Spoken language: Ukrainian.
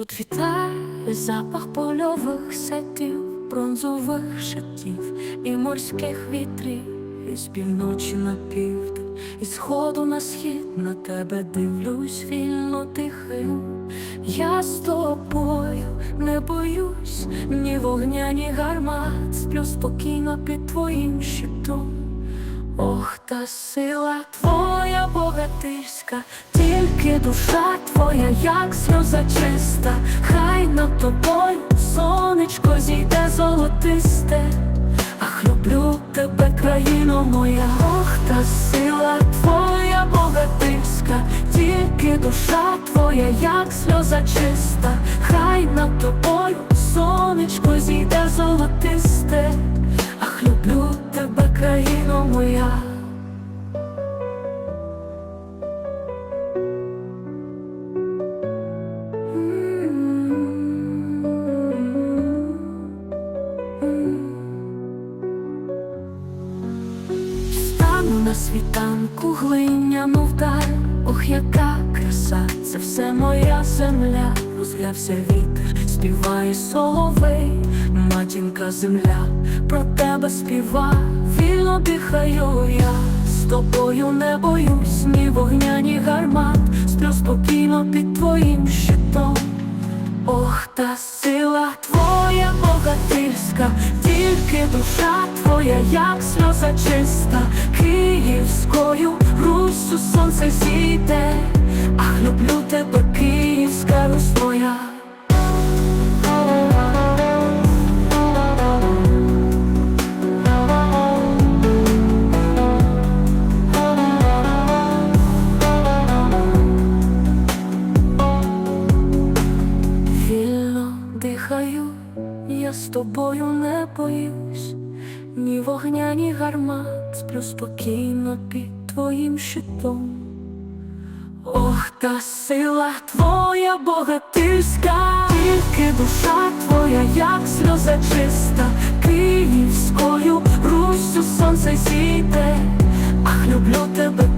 Тут вітає запах польових сетів, бронзових шатів і морських вітрів, із півночі на південь, і сходу на схід на тебе дивлюсь вільно тихим. Я з тобою не боюсь ні вогня, ні гармат, сплю спокійно під твоїм щитом. Ох, та сила твоя богатирська, тільки душа твоя, як сльоза чиста, хай над тобою сонечко зійде золотисте, ах, люблю тебе, країно моя, ох, та сила твоя богатирська, тільки душа твоя, як сльоза чиста, хай над тобою сонечко зійде золотисте, на світанку глиняну вдаль, ох, яка краса, це все моя земля, розглявся вітер, співає соловей, матінка земля, про тебе співа, вільно дихаю я, з тобою не боюсь, ні вогня, ні гармат, сплю спокійно під твоїм щитом. Ох, та сила твоя богатирська, тільки душа твоя, як сльоза чиста, Київською Руссю сонце зійде, ах, люблю тебе, Київська Русь моя. Дихаю, я з тобою не боюсь, ні вогня, ні гармат, сплю спокійно під твоїм щитом. Ох, та сила твоя богатирська, тільки душа твоя, як сльоза чиста, Київською Руссю сонце зійде, ах, люблю тебе.